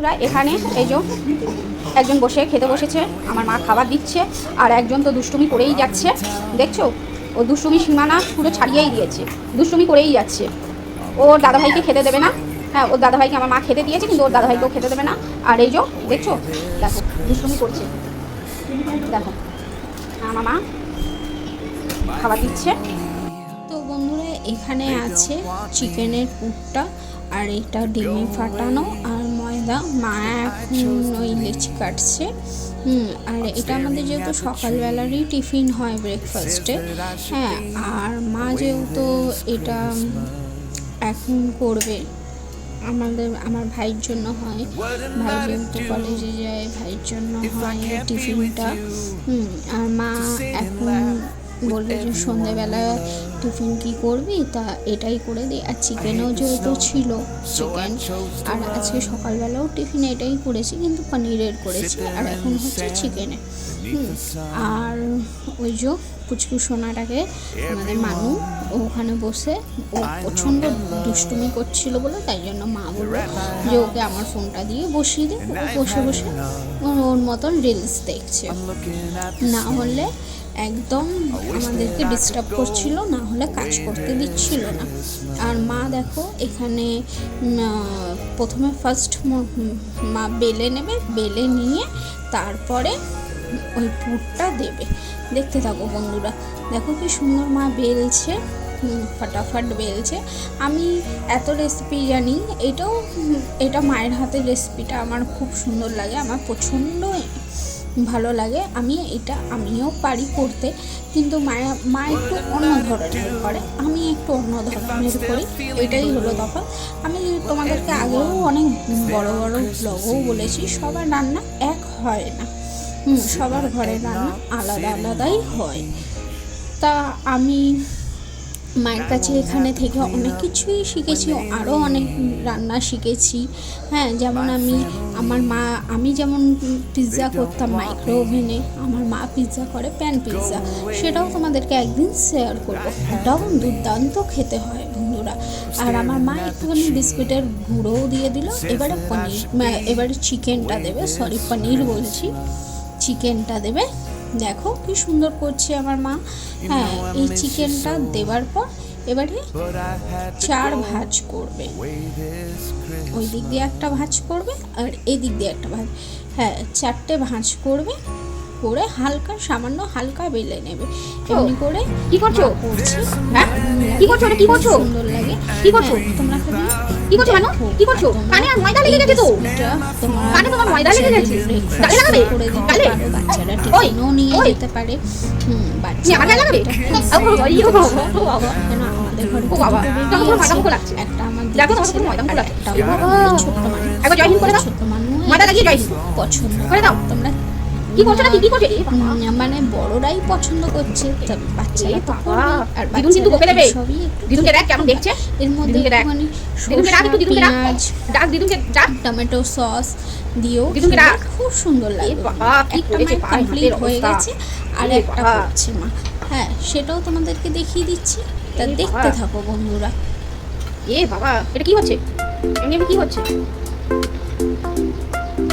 বন্ধুরা, এখানে এই যে একজন বসে খেতে বসেছে, আমার মা খাবার দিচ্ছে, আর একজন তো দুষ্টুমি করেই যাচ্ছে। দেখছ? ও দুষ্টুমি সীমানা পুরো ছাড়িয়েই দিয়েছে, দুষ্টুমি করেই যাচ্ছে। ওর দাদাভাইকে খেতে দেবে না। হ্যাঁ ওর দাদাভাইকে আমার মা খেতে দিয়েছে, কিন্তু ওর দাদাভাইকেও খেতে দেবে না। আর এই যে, দেখছ? দেখো, দুষ্টুমি করছে। দেখো, আমার মা খাবার দিচ্ছে। তো বন্ধুরা, এখানে আছে চিকেনের পুরটা, আর এটা ডিমে ফাটানো, আর ময়দা মা এখন ওই লিচি কাটছে। আর এটা আমাদের যেহেতু সকালবেলারই টিফিন হয় ব্রেকফাস্টে হ্যাঁ আর মা যেহেতু এটা এখন করবে, আমাদের, আমার ভাইয়ের জন্য হয়। ভাই যেহেতু কলেজে যায়, ভাইয়ের জন্য হয় টিফিনটা। হুম, আর মা এখন বলল যে সন্ধেবেলা টিফিন কি করবি? তা এটাই করে দিই আর চিকেনও যেহেতু ছিল চিকেন, আর আজকে সকালবেলাও টিফিন এটাই করেছি, কিন্তু পনিরের করেছি, আর এখন হচ্ছে চিকেনে। আর ওই যে পুচকু সোনাটাকে আমাদের মানু ওখানে বসে, ও প্রচণ্ড দুষ্টুমি করছিল বলে, তাই জন্য মা বলল যে ওকে আমার ফোনটা দিয়ে বসিয়ে দে। বসে বসে ওর মতন রিলস দেখছে। না হলে একদম আমাদেরকে ডিস্টার্ব করছিল, না হলে কাজ করতে দিচ্ছিল না। আর মা দেখো, এখানে প্রথমে ফার্স্ট মা বেলে নেবে, বেলে নিয়ে তারপরে ওই পুরটা দেবে। দেখতে থাকো বন্ধুরা, দেখো কি সুন্দর মা বেলছে ফাটাফাট বেলছে। আমি এত রেসিপি জানি, এটাও এটা মায়ের হাতের রেসিপিটা আমার খুব সুন্দর লাগে, আমার প্রচণ্ড ভালো লাগে। আমি এটা, আমিও পারি করতে কিন্তু মায়া, মা একটু অন্য ধরনের করে। আমি একটু অন্য ধরনের করি, এটাই হলো তফাৎ। আমি তোমাদেরকে আগেও অনেক বড় বড় ব্লগও বলেছি, সবার রান্না এক হয় না। সবার ঘরের রান্না আলাদা আলাদাই হয়। তা আমি মায়ের কাছে এখানে থেকে অনেক কিছুই শিখেছি আরও অনেক রান্না শিখেছি। হ্যাঁ যেমন আমি, আমার মা, আমি যেমন পিৎজা করতাম মাইক্রো ওভেনে আমার মা পিৎজা করে প্যান পিৎজা সেটাও তোমাদেরকে একদিন শেয়ার করব। ওটাও দুর্দান্ত খেতে হয় বন্ধুরা। আর আমার মা একটুখানি বিস্কুটের গুঁড়োও দিয়ে দিল, এবারে পনির এবারে চিকেনটা দেবে সরি পনির বলছি। চিকেনটা দেবে দেখো কি সুন্দর করছে আমার মা হ্যাঁ এই চিকেনটা দেওয়ার পর এবারে চার ভাজ করবে ওই দিক দিয়ে একটা ভাজ করবে আর এই দিক দিয়ে একটা ভাজ হ্যাঁ চারটে ভাঁজ করবে করে হালকা সামান্য হালকা বেলে নেবে এমনি করে কি করছ? হ্যাঁ? কি করছ কি করছ? সুন্দর লাগে কি করছ? হ্যাঁ, তোমরা খাবে কি করছ মানু? কি করছ? কানে আর ময়দা লেগে গেছে তো। কানে তোমার ময়দা লেগে গেছে। গালে লাগাবে? গালে? বাচ্চারা টিফিনও নিয়ে যেতে পারে হুম বাচ্চা আমার গায়ে লাগাবে? ও বাবা, ইয়ে বাবা, ও বাবা। কেন আমাদের ঘরে ও বাবা, তোমার ময়দা আছে। লাগছে। একটা আমার দেখো, তোমার ময়দা মুখো লাগছে। ছোট্ট মানুষ একবার জয় হিন্দ করে দাও। ছোট্ট মানুষ ময়দা লাগিয়ে জয় হিন্দ। পছন্দ করে দাও। তোমরা কি করছ নাকি? কি করছ? মানে বড়রাই পছন্দ করছে। বাচ্চারা তো আর দিদুন কিন্তু বকে দেবে। দিদুনকে দেখ কেমন দেখছে। এর মধ্যে দিদুনকে ডাক একটু, দিদুনকে ডাক। ডাক দিদুনকে ডাক। টমেটো সস দিও দিদুনকে। খুব সুন্দর লাগে বাবা, কি করেছে কমপ্লিট হয়ে গেছে। আর একটা করছে মা। হ্যাঁ সেটাও তোমাদেরকে দেখিয়ে দিচ্ছি। তা দেখতে থাকো বন্ধুরা। এ বাবা এটা কি হচ্ছে? এমনি কি হচ্ছে?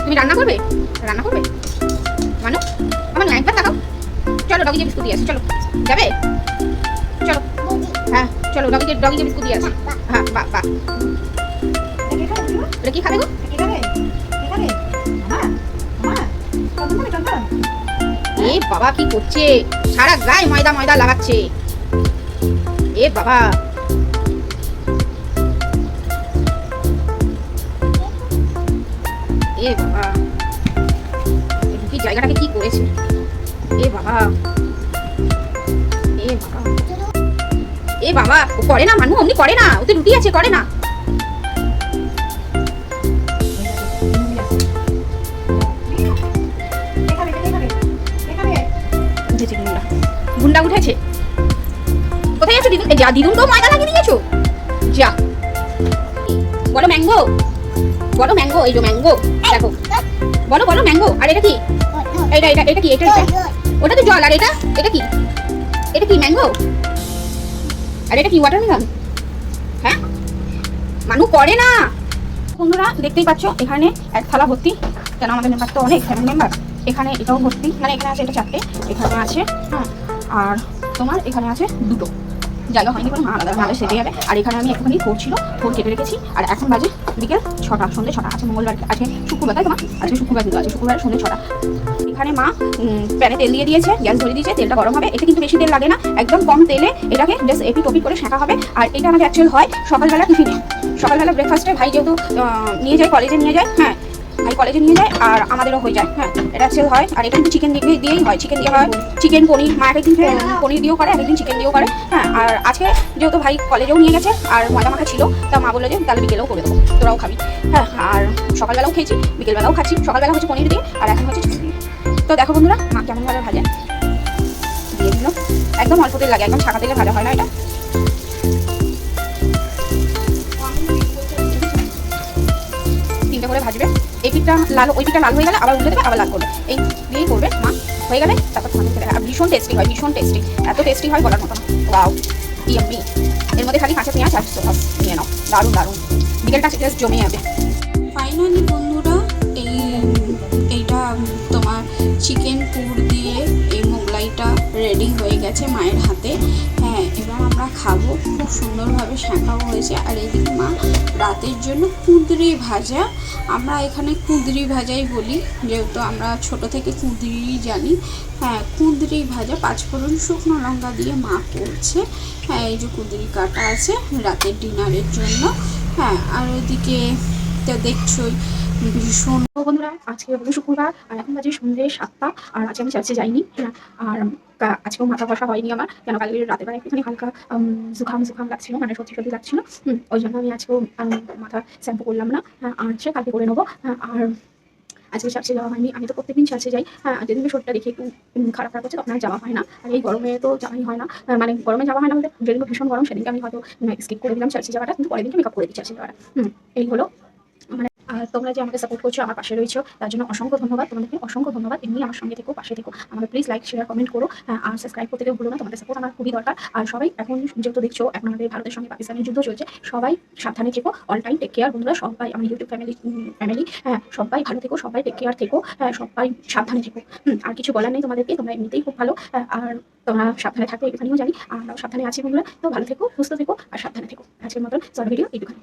তুমি রান্না করবে? রান্না করবে? মানো আমার না একবার চলো ডগি যে বিস্কুট দিয়ে আসি, চলো। যাবে? চলো। হ্যাঁ চলো ডগি যে ডগি যে বিস্কুট দিয়ে আসি। হ্যাঁ বা বা। এটা কি খাবে গো? এ বাবা, কি করছে? সারা গায়ে ময়দা ময়দা লাগাচ্ছে। এ বাবা। এ বাবা। কি জায়গাটাকে কি করেছে? এ বাবা। এ বাবা। ও করে না মানু, অমনি করে না, ওতে রুটি আছে, করে না। গুন্ডা উঠেছে। কোথায় আছো দিদুন যা, দিদুন তো ময়দা লাগিয়ে দিয়েছ। যা। বলো ম্যাঙ্গো। বলো ম্যাঙ্গো, এই যে ম্যাঙ্গো, দেখো। বলো বলো ম্যাঙ্গো, আর এটা কি? এটা এটা এটা কি? এটা এটা ওটা তো জল আর এটা? এটা কি? এটা কি ম্যাঙ্গো আর এটা কি ওয়াটারমেলন হ্যাঁ? মানু করে না। বন্ধুরা দেখতেই পাচ্ছ এখানে এক থালা ভর্তি। কেন আমাদের মেম্বার তো অনেক ফ্যামিলি মেম্বার এখানে এটাও ভর্তি। মানে এখানে আছে এটা চারটে এখানে আছে হ্যাঁ আর তোমার এখানে আছে দুটো। জায়গা হয়নি কোনো। মা আলাদা ভালো সেটে যাবে। আর এখানে আমি একটুখানি ফোর ছিল। ফোর কেটে রেখেছি। আর এখন বাজে বিকেল ছটা সন্ধ্যে ছটা। আছে মঙ্গলবার, আজকে শুক্রবার তোমার আজকে শুক্রবার কিন্তু আছে শুক্রবার সন্ধ্যে ছটা। এখানে মা প্যানে তেল দিয়ে দিয়েছে, গ্যাস ধরে দিয়েছে, তেলটা গরম হবে। এটা কিন্তু বেশি তেল লাগে না। একদম কম তেলে এটাকে জাস্ট এপি টপি করে শেখা হবে। আর এটা আমাদের অ্যাকচুয়াল হয় সকালবেলা টিফিনে। সকালবেলা ব্রেকফাস্টে ভাই যেহেতু নিয়ে যায় কলেজে নিয়ে যায় হ্যাঁ ভাই কলেজে নিয়ে যায় আর আমাদেরও হয়ে যায় হ্যাঁ। এটা অ্যাকচুয়াল হয়। আর এটা কিন্তু চিকেন দিয়ে দিয়েই হয়। চিকেন দিয়ে হয় চিকেন পনির। মা একদিন পনির দিয়েও করে একদিন চিকেন দিয়েও করে হ্যাঁ। আর আজকে যেহেতু ভাই কলেজেও নিয়ে গেছে আর ময়দা মাখা ছিল তা মা বলল যে তাহলে বিকেলেও করে দেবো। তোরাও খাবি। হ্যাঁ আর সকালবেলাও খেয়েছি বিকেলবেলাও খাচ্ছি। সকালবেলা হচ্ছে পনির দিয়ে আর এখন হচ্ছে চিকেন দিয়ে তো দেখো বন্ধুরা মা কেমন ভাবে ভাজে। দিয়ে দিল। একদম অল্প তেল লাগে একদম ছাকা তেলে ভাজা হয় না এটা। তিনটে করে ভাজবে। এই লাল ওই লাল হয়ে গেলে আবার উল্টে দেবে, আবার লাল করবে। এই দিয়ে করবে, মা, হয়ে গেলে তারপর তোমাকে খেতে আর ভীষণ টেস্টি হয়, ভীষণ টেস্টি এত টেস্টি হয় বলার মতো না। ওয়াও ইয়াম্মি এর মধ্যে খালি কাঁচা পেঁয়াজ আর সস নিয়ে নাও। দারুণ দারুণ। বিকেলটা জাস্ট জমে যাবে। ফাইনালি খাব, খুব সুন্দরভাবে শাঁকাও হয়েছে। আর এদিকে মা রাতের জন্য কুঁদরি ভাজা। আমরা এখানে কুঁদরি ভাজাই বলি, যেহেতু আমরা ছোট থেকে কুঁদরি জানি। হ্যাঁ কুঁদরি ভাজা পাঁচফোড়ন শুকনো লঙ্কা দিয়ে মা করছে। হ্যাঁ এই যে কুঁদরি কাটা আছে রাতের ডিনারের জন্য। হ্যাঁ আর ওইদিকে দেখছোই ভীষণ বন্ধুরা? আজকে হলো শুক্রবার আর এখন বাজে সন্ধ্যে সাতটা আর আজকে আমি চার্চে যাইনি আর আজকেও মাথা বসা হয়নি আমার কেন? কালকে রাতের বেলা একটুখানি হালকা জুখাম জুখাম লাগছিল মানে সত্যি সত্যি লাগছিল। ওই জন্য আমি আজকেও মাথা শ্যাম্পু করলাম না। হ্যাঁ, আর সে কালকে করে নেব। হ্যাঁ, আর আজকে চার্চে যাওয়া হয়নি। আমি তো প্রত্যেকদিন চার্চে যাই। হ্যাঁ যেদিনকে শরীরটা দেখে একটু খারাপ খারাপ হচ্ছে তখন আর যাওয়া হয় না। আর এই গরমে তো যাওয়াই হয় না। হ্যাঁ, মানে গরমে যাওয়া হয় না বলতে যেদিনকে ভীষণ গরম সেদিনকে আমি হয়তো স্কিপ করে দিলাম চার্চে যাওয়াটা কিন্তু পরের দিনকে মেকআপ করে দিই চার্চে যাওয়াটা। এই হলো আর তোমরা যে আমাকে সাপোর্ট করছ আমার পাশে রয়েছো তার জন্য অসংখ্য ধন্যবাদ। তোমাদেরকে অসংখ্য ধন্যবাদ। এমনি আমার সঙ্গে থেকো পাশে থেকো। আমাকে প্লিজ লাইক শেয়ার কমেন্ট করো। হ্যাঁ, আর সাবস্ক্রাইব করতে ভুলো না। তোমাদের সাপোর্ট আমার খুবই দরকার। আর সবাই এখন যেহেতু দেখছ এখন আমাদের ভারতের সঙ্গে পাকিস্তানের যুদ্ধ চলছে। সবাই সাবধানে থেকো অল টাইম টেক কেয়ার বন্ধুরা। সবাই আমার ইউটিউব ফ্যামিলি ফ্যামিলি হ্যাঁ সবাই ভালো থেকো সবাই টেক কেয়ার থেকো। হ্যাঁ সবাই সাবধানে থেকো। আর কিছু বলার নেই তোমাদেরকে। তোমরা এমনিতেই খুব ভালো। হ্যাঁ, আর তোমরা সাবধানে থাকবে এখানেও জানি। আর সাবধানে আছি বন্ধুরা। তো ভালো থেকো সুস্থ থেকো আর সাবধানে থেকো। আজকের মতন সব ভিডিও এইটুখানি